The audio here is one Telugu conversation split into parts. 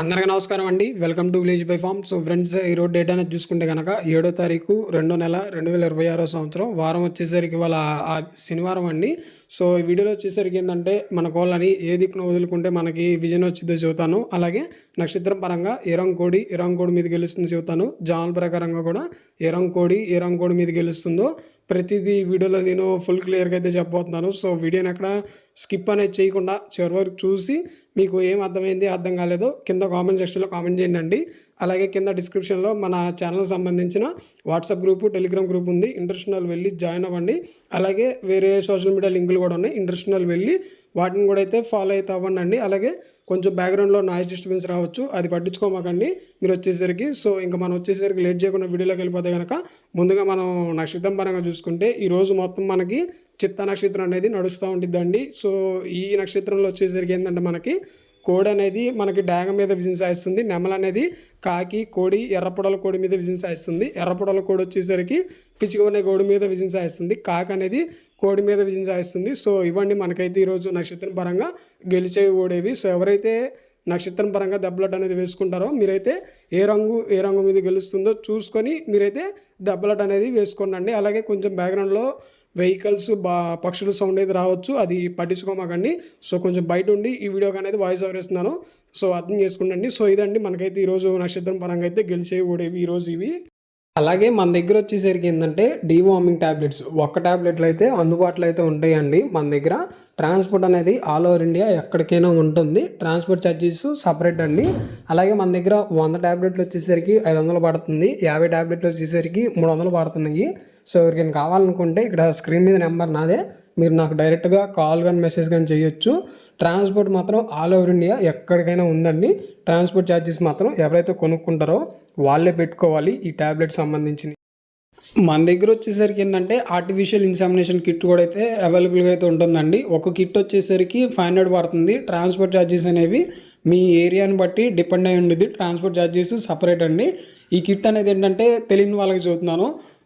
అందరికీ నమస్కారం అండి. Welcome to village by farm so friends ఈరోజు డేట్ అనేది చూసుకుంటే కనుక ఏడో తారీఖు రెండో నెల రెండు వేల ఇరవై ఆరో సంవత్సరం. వారం వచ్చేసరికి వాళ్ళ శనివారం అండి. సో ఈ వీడియోలో వచ్చేసరికి ఏంటంటే మన కోళ్ళని ఏ దిక్కున వదులుకుంటే మనకి విజయం వచ్చిందో చెబుతాను. అలాగే నక్షత్రం పరంగా ఎరంకోడి ఎరంకోడి మీద గెలుస్తుందో చెబుతాను. జాముల ప్రకారంగా కూడా ఎరంకోడి ఎరంకోడి మీద గెలుస్తుందో ప్రతిదీ వీడియోలో నేను ఫుల్ క్లియర్గా అయితే చెప్పబోతున్నాను. సో వీడియోని అక్కడ స్కిప్ అనేది చేయకుండా చివరి వరకు చూసి మీకు ఏం అర్థమైంది అర్థం కాలేదో కింద కామెంట్ సెక్షన్లో కామెంట్ చేయండి అలాగే కింద డిస్క్రిప్షన్లో మన ఛానల్ సంబంధించిన వాట్సాప్ గ్రూపు టెలిగ్రామ్ గ్రూప్ ఉంది. ఇంటర్నేషనల్ వెళ్ళి జాయిన్ అవ్వండి. అలాగే వేరే సోషల్ మీడియా లింకులు కూడా ఉన్నాయి. ఇంటర్నేషనల్ వెళ్ళి వాటిని కూడా అయితే ఫాలో అయితే అవ్వండి అలాగే కొంచెం బ్యాక్గ్రౌండ్లో నాయిస్ డిస్టర్బెన్స్ రావచ్చు. అది పట్టించుకోమాకండి. మీరు వచ్చేసరికి సో ఇంకా మనం వచ్చేసరికి లేట్ చేయకుండా వీడియోలోకి వెళ్ళిపోతే కనుక ముందుగా మనం నక్షత్రం పరంగా చూసుకుంటే ఈ రోజు మొత్తం మనకి చిత్త నక్షత్రం అనేది నడుస్తూ ఉంటుందండి సో ఈ నక్షత్రంలో వచ్చేసరికి ఏంటంటే మనకి కోడి అనేది మనకి డాగ మీద విజయం సాయిస్తుంది. నెమలు అనేది కాకి కోడి ఎర్రపొడల కోడి మీద విజయం సాయిస్తుంది. ఎర్రపొడల కోడి వచ్చేసరికి పిచ్చుకొనే కోడి మీద విజయం సాయిస్తుంది. కాకి అనేది కోడి మీద విజయం సాయిస్తుంది. సో ఇవన్నీ మనకైతే ఈరోజు నక్షత్రం పరంగా గెలిచేవి ఓడేవి. సో ఎవరైతే నక్షత్రం పరంగా దెబ్బలట్ అనేది వేసుకుంటారో మీరైతే ఏ రంగు ఏ రంగు మీద గెలుస్తుందో చూసుకొని మీరైతే దెబ్బలట్ అనేది వేసుకోండి అలాగే కొంచెం బ్యాక్గ్రౌండ్లో వెహికల్స్ బా పక్షుల సౌండ్ అయితే రావచ్చు అది పట్టించుకోమాకండి సో కొంచెం బయట ఉండి ఈ వీడియోకి అనేది వాయిస్ ఓవర్ ఇస్తున్నాను సో అర్థం చేసుకుంటండి సో ఇదండి మనకైతే ఈరోజు నక్షత్రం పరంగా అయితే గెలిచేవి ఓడేవి ఈరోజు ఇవి. అలాగే మన దగ్గర వచ్చేసరికి ఏంటంటే డీవార్మింగ్ ట్యాబ్లెట్స్ ఒక్క ట్యాబ్లెట్లు అయితే అందుబాటులో అయితే ఉంటాయండి మన దగ్గర. ట్రాన్స్పోర్ట్ అనేది ఆల్ ఓవర్ ఇండియా ఎక్కడికైనా ఉంటుంది. ట్రాన్స్పోర్ట్ ఛార్జెస్ సపరేట్ అండి. అలాగే మన దగ్గర వంద ట్యాబ్లెట్లు వచ్చేసరికి ఐదు వందలు పడుతుంది. యాభై ట్యాబ్లెట్లు వచ్చేసరికి మూడు వందలు పడుతున్నాయి. సో ఎవరికైనా కావాలనుకుంటే ఇక్కడ స్క్రీన్ మీద నెంబర్ నాదే. మీరు నాకు డైరెక్ట్గా కాల్ కానీ మెసేజ్ కానీ చేయొచ్చు. ట్రాన్స్పోర్ట్ మాత్రం ఆల్ ఓవర్ ఇండియా ఎక్కడికైనా ఉందండి. ట్రాన్స్పోర్ట్ ఛార్జెస్ మాత్రం ఎవరైతే కొనుక్కుంటారో వాళ్ళే పెట్టుకోవాలి ఈ ట్యాబ్లెట్ సంబంధించి మన దగ్గర వచ్చేసరికి ఏంటంటే ఆర్టిఫిషియల్ ఇన్సామినేషన్ కిట్ కూడా అయితే అవైలబుల్గా అయితే ఉంటుందండి. ఒక కిట్ వచ్చేసరికి ఫైవ్ హండ్రెడ్ పడుతుంది. ట్రాన్స్పోర్ట్ ఛార్జెస్ అనేవి మీ ఏరియాని బట్టి డిపెండ్ అయి ఉండేది. ట్రాన్స్పోర్ట్ ఛార్జెస్ సపరేట్ అండి. ఈ కిట్ అనేది ఏంటంటే తెలియని వాళ్ళకి చూస్తున్నాను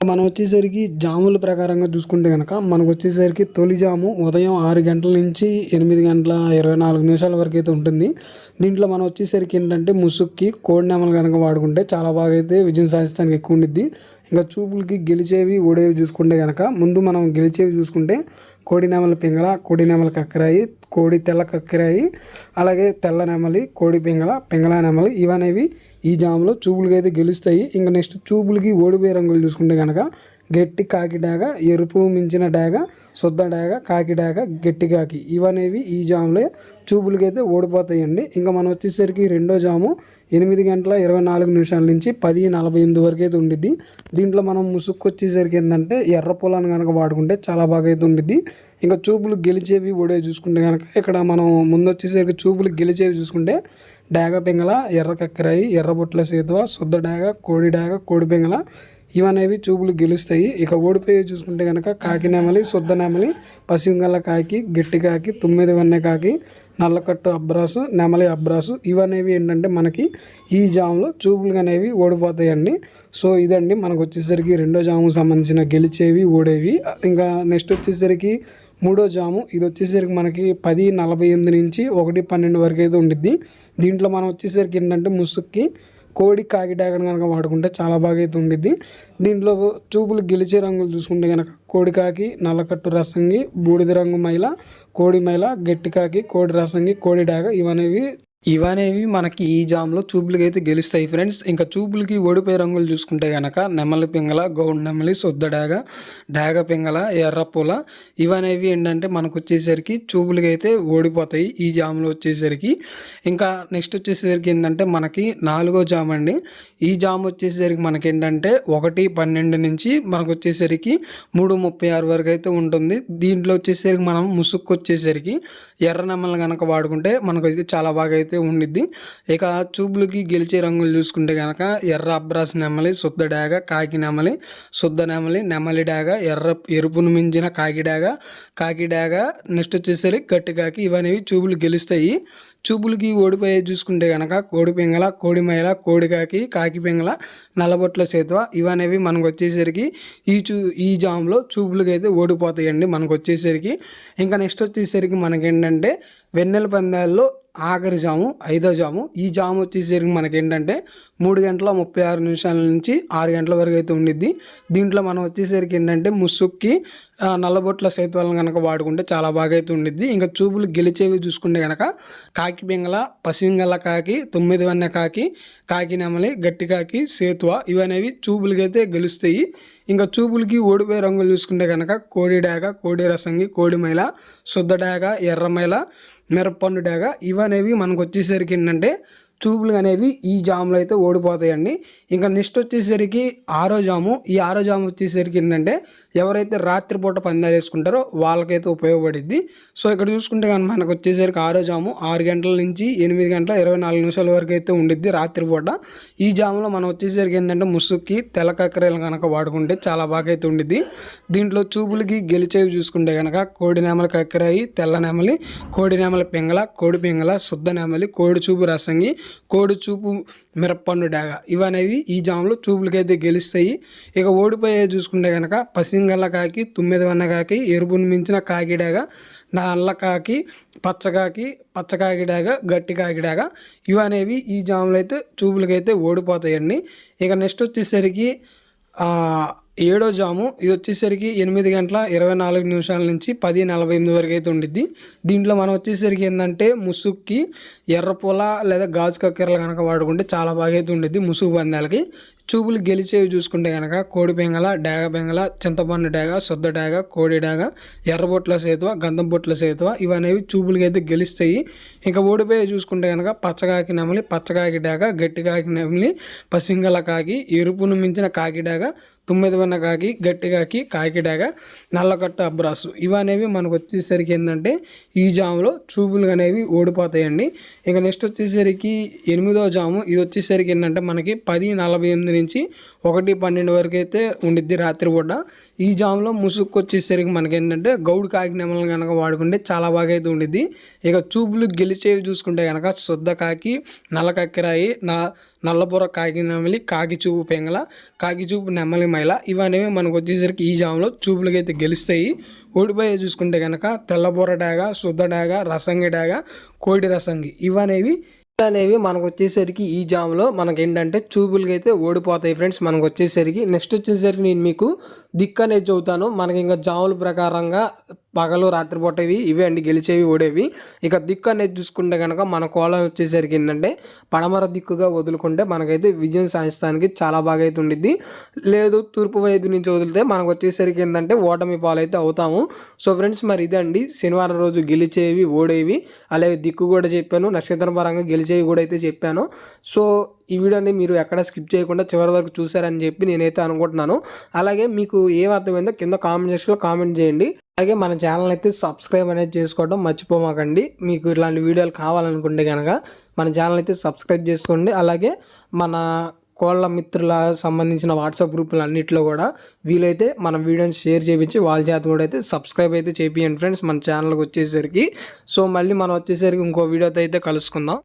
మనం వచ్చేసరికి జాముల ప్రకారంగా చూసుకుంటే కనుక మనకు వచ్చేసరికి తొలి జాము ఉదయం ఆరు గంటల నుంచి ఎనిమిది గంటల ఇరవై నాలుగు నిమిషాల వరకు అయితే ఉంటుంది. దీంట్లో మనం వచ్చేసరికి ఏంటంటే ముసుక్కి కోడి నెమలు కనుక వాడుకుంటే చాలా బాగా అయితే విజయం సాధిస్తానికి ఎక్కువ ఉండిద్ది. ఇంకా చూపులకి గెలిచేవి ఓడేవి చూసుకుంటే కనుక ముందు మనం గెలిచేవి చూసుకుంటే కోడి నెమలి పింగళ కోడి నెమలి కక్కరాయి కోడి తెల్ల కక్కరాయి అలాగే తెల్ల నెమలి కోడి పింగళ పింగళ నెమలి ఇవనేవి ఈ జాములో చూపులకి అయితే గెలుస్తాయి. ఇంకా నెక్స్ట్ చూపులకి ఓడిపోయే రంగులు చూసుకుంటే కనుక గట్టి కాకి డాగ ఎరుపు మించిన డాగ శుద్ధ డాగ కాకి డాగ గట్టి కాకి. ఇవనేవి ఈ జాములే. చూపులకైతే ఓడిపోతాయండి. ఇంకా మనం వచ్చేసరికి రెండో జాము ఎనిమిది గంటల ఇరవై నాలుగు నిమిషాల నుంచి పది నలభై ఎనిమిది వరకు అయితే ఉండిద్ది. దీంట్లో మనం ముసుక్కు వచ్చేసరికి ఏంటంటే ఎర్ర పొలాన్ని కనుక వాడుకుంటే చాలా బాగా అయితే ఉండిద్ది. ఇంకా చూపులు గెలిచేవి ఓడే చూసుకుంటే కనుక ఇక్కడ మనం ముందు వచ్చేసరికి చూపులు గెలిచేవి చూసుకుంటే డాగ పింగళ ఎర్ర కక్కరాయి ఎర్ర బొట్ల సేతువ శుద్ధ డాగ కోడి డాగ కోడి పింగళ ఇవనేవి చూపులు గెలుస్తాయి. ఇక ఓడిపోయి చూసుకుంటే కనుక కాకి నెమలి శుద్ధ నెమలి పసిగల కాకి గట్టి కాకి తొమ్మిది వన్నె కాకి నల్లకట్టు అబ్రాసు నెమలి అబ్రాసు ఇవనేవి ఏంటంటే మనకి ఈ జాములో చూపులు అనేవి ఓడిపోతాయండి. సో ఇదండి మనకు వచ్చేసరికి రెండో జాము సంబంధించిన గెలిచేవి ఓడేవి. ఇంకా నెక్స్ట్ వచ్చేసరికి మూడో జాము. ఇది వచ్చేసరికి మనకి పది నలభై ఎనిమిది నుంచి ఒకటి పన్నెండు వరకు అయితే ఉండిద్ది. దీంట్లో మనం వచ్చేసరికి ఏంటంటే ముసుక్కి కోడి కాకి డాగన్ కనుక వాడుకుంటే చాలా బాగా అయితే ఉండిద్ది దీంట్లో చూపులు గెలిచే రంగులు చూసుకుంటే కనుక కోడి కాకి నల్లకట్టు రసంగి బూడిద రంగు మైల కోడి మైల గట్టి కాకి కోడి రసంగి కోడి డాగ ఇవనేవి ఇవనేవి మనకి ఈ జామ్లో చూపులకి అయితే గెలుస్తాయి ఫ్రెండ్స్. ఇంకా చూపులకి ఓడిపోయే రంగులు చూసుకుంటే కనుక నెమలి పింగళ గౌడ్ నెమలి శుద్ధ డాగ డాగ పింగళ ఎర్రపూల ఇవనేవి ఏంటంటే మనకు వచ్చేసరికి చూపులకి అయితే ఓడిపోతాయి ఈ జామ్లో వచ్చేసరికి. ఇంకా నెక్స్ట్ వచ్చేసరికి ఏంటంటే మనకి నాలుగో జామ్ అండి. ఈ జామ్ వచ్చేసరికి మనకి ఏంటంటే ఒకటి పన్నెండు నుంచి మనకు వచ్చేసరికి మూడు ముప్పై ఆరు వరకు అయితే ఉంటుంది. దీంట్లో వచ్చేసరికి మనం ముసుక్కు వచ్చేసరికి ఎర్ర నెమలు కనుక వాడుకుంటే మనకు అయితే చాలా బాగా అయితే అయితే ఉండిద్ది. ఇక చూపులకి గెలిచే రంగులు చూసుకుంటే కనుక ఎర్ర అబ్రాస్ నెమలి శుద్ధ డాగ కాకి నెమలి శుద్ధ నెమలి నెమలి డాగ ఎర్ర ఎరుపును మించిన కాకి డాగ కాకి డాగ నెక్స్ట్ వచ్చేసరికి గట్టి కాకి ఇవనేవి చూపులు గెలుస్తాయి. చూపులకి ఓడిపోయే చూసుకుంటే కనుక కోడి పింగళ కోడి మైల కోడికాకి కాకి పింగళ నల్లబొట్ల సేతువ ఇవనేవి మనకు వచ్చేసరికి ఈ చూ ఈ జామ్లో చూపులకి అయితే ఓడిపోతాయండి మనకు వచ్చేసరికి. ఇంకా నెక్స్ట్ వచ్చేసరికి మనకేంటంటే వెన్నెల పందాల్లో ఆఖరి జాము ఐదో జాము. ఈ జాము వచ్చేసరికి మనకేంటంటే మూడు గంటల ముప్పై ఆరు నిమిషాల నుంచి ఆరు గంటల వరకు అయితే ఉండిద్ది. దీంట్లో మనం వచ్చేసరికి ఏంటంటే ముసుక్కి నల్లబొట్ల సేతువాలను కనుక వాడుకుంటే చాలా బాగా అయితే ఉండిద్ది. ఇంకా చూపులు గెలిచేవి చూసుకుంటే కనుక కాకి పింగళ పసిపింగళ కాకి తొమ్మిది వన్న కాకి కాకి నెమలి గట్టి కాకి సేతువ ఇవనేవి చూపులకైతే గెలుస్తాయి. ఇంకా చూపులకి ఓడిపోయే రంగులు చూసుకుంటే కనుక కోడి డాగ కోడి రసంగి కోడి మైల శుద్ధ డాగ ఎర్ర మైల మిరప్పండు డాగ ఇవనేవి మనకు వచ్చేసరికి ఏంటంటే చూపులు అనేవి ఈ జాములు అయితే ఓడిపోతాయండి. ఇంకా నెక్స్ట్ వచ్చేసరికి ఆరో జాము. ఈ ఆరో జాము వచ్చేసరికి ఏంటంటే ఎవరైతే రాత్రిపూట పందాలు వేసుకుంటారో వాళ్ళకైతే ఉపయోగపడిద్ది. సో ఇక్కడ చూసుకుంటే కానీ మనకు వచ్చేసరికి ఆరో జాము ఆరు గంటల నుంచి ఎనిమిది గంటల ఇరవై నాలుగు నిమిషాల వరకు అయితే ఉండిద్ది రాత్రిపూట. ఈ జాములో మనం వచ్చేసరికి ఏంటంటే ముసుక్కి తెల్ల కక్కరేలు కనుక వాడుకుంటే చాలా బాగా అయితే ఉండిద్ది. దీంట్లో చూపులకి గెలిచేవి చూసుకుంటే కనుక కోడి నెమల కక్కరాయి తెల్ల నెమలి కోడి నెమల పింగళ కోడి పింగళ శుద్ధ నెమలి కోడి చూపు రసంగి కోడి చూపు మిరప్పండు డాగ. ఇవనేవి ఈ జాములు చూపులకైతే గెలుస్తాయి. ఇక ఓడిపోయే చూసుకుంటే కనుక పసింగల్ల కాకి తొమ్మిది వన్న కాకి ఎరుపును మించిన కాకిడాగ నల్ల కాకి పచ్చకాకి పచ్చకాకిడాగ గట్టి కాకిడాగ ఇవనేవి ఈ జాములు అయితే చూపులకైతే ఓడిపోతాయండి. ఇక నెక్స్ట్ వచ్చేసరికి ఏడో జాము. ఇది వచ్చేసరికి ఎనిమిది గంటల ఇరవై నాలుగు నిమిషాల నుంచి పది నలభై ఎనిమిది వరకు అయితే ఉండిద్ది. దీంట్లో మనం వచ్చేసరికి ఏంటంటే ముసుగుకి ఎర్రపూల లేదా గాజు కక్కెరలు కనుక వాడుకుంటే చాలా బాగా అయితే ఉండిద్ది ముసుగు పందాలకి. చూపులు గెలిచేవి చూసుకుంటే కనుక కోడి బెంగల డేగ బెంగల చింతపండు డేగ శుద్ధ డాగ కోడి డాగ ఎర్రబొట్ల సేతువ గంధం బొట్ల సేతువ ఇవనేవి చూపులకి అయితే గెలుస్తాయి. ఇంకా ఓడిపోయి చూసుకుంటే కనుక పచ్చకాకి నెమలి పచ్చకాకి డేగ గట్టి కాకి నెమలి పసింగల కాకి ఎరుపును మించిన కాకి డేగ తొమ్మిది వన్న కాకి గట్టి కాకి కాకి డాగ నల్లకట్ట అబ్రాసు ఇవనేవి మనకు వచ్చేసరికి ఏంటంటే ఈ జాములో చూపులు అనేవి ఓడిపోతాయండి. ఇక నెక్స్ట్ వచ్చేసరికి ఎనిమిదో జాము. ఇది వచ్చేసరికి ఏంటంటే మనకి పది నలభై ఎనిమిది నుంచి ఒకటి పన్నెండు వరకు అయితే ఉండిద్ది రాత్రిపూట ఈ జాములో ముసుక్కు వచ్చేసరికి మనకి ఏంటంటే గౌడు కాకి నెమలను కనుక వాడుకుంటే చాలా బాగా అయితే ఉండిద్ది. ఇక చూపులు గెలిచేవి చూసుకుంటే కనుక శుద్ధ కాకి నల్ల కక్కిరాయి నా నల్లబుర్ర కాకి నెమలి కాకి చూపు పెంగల కాకి చూపు నెమలి మైల. ఇవనేవి మనకు వచ్చేసరికి ఈ జాములో చూపులకి అయితే గెలుస్తాయి. ఓడిపోయే చూసుకుంటే కనుక తెల్లబుర్ర డాగ శుద్ధ డాగ రసంగి డాగ కోడి రసంగి ఇవనేవి అనేవి మనకు వచ్చేసరికి ఈ జామ్లో మనకి ఏంటంటే చూపులకి అయితే ఓడిపోతాయి ఫ్రెండ్స్ మనకు వచ్చేసరికి. నెక్స్ట్ వచ్చేసరికి నేను మీకు దిక్కు అనేది చదువుతాను మనకి ఇంకా జాముల ప్రకారంగా పగలు రాత్రిపూట ఇవి ఇవే అండి గెలిచేవి ఓడేవి. ఇక దిక్కు అనేది చూసుకుంటే కనుక మన కోలం వచ్చేసరికి ఏంటంటే పడమర దిక్కుగా వదులుకుంటే మనకైతే విజయం సాధించడానికి చాలా బాగా అయితే ఉండిద్ది. లేదు తూర్పు వైపు నుంచి వదిలితే మనకు వచ్చేసరికి ఏంటంటే ఓటమి పాలైతే అవుతాము. సో ఫ్రెండ్స్ మరి ఇదండి. శనివారం రోజు గెలిచేవి ఓడేవి. అలాగే దిక్కు కూడా చెప్పాను. నక్షత్రం పరంగా గెలిచేవి కూడా అయితే చెప్పాను. సో ఈ వీడియోని మీరు ఎక్కడ స్కిప్ చేయకుండా చివరి వరకు చూసారని చెప్పి నేనైతే అనుకుంటున్నాను. అలాగే మీకు ఏం అర్థమైందో కింద కామెంట్ సెక్షన్లో కామెంట్ చేయండి. అలాగే మన ఛానల్ అయితే సబ్స్క్రైబ్ అనేది చేసుకోవడం మర్చిపోమాకండి. మీకు ఇలాంటి వీడియోలు కావాలనుకుంటే కనుక మన ఛానల్ అయితే సబ్స్క్రైబ్ చేసుకోండి. అలాగే మన కోళ్ళ మిత్రుల సంబంధించిన వాట్సాప్ గ్రూపులు అన్నింటిలో కూడా వీలైతే మన వీడియోని షేర్ చేయించి వాళ్ళ చేత కూడా అయితే సబ్స్క్రైబ్ అయితే చేపియండి ఫ్రెండ్స్ మన ఛానల్కి వచ్చేసరికి. సో మళ్ళీ మనం వచ్చేసరికి ఇంకో వీడియోతో అయితే కలుసుకుందాం.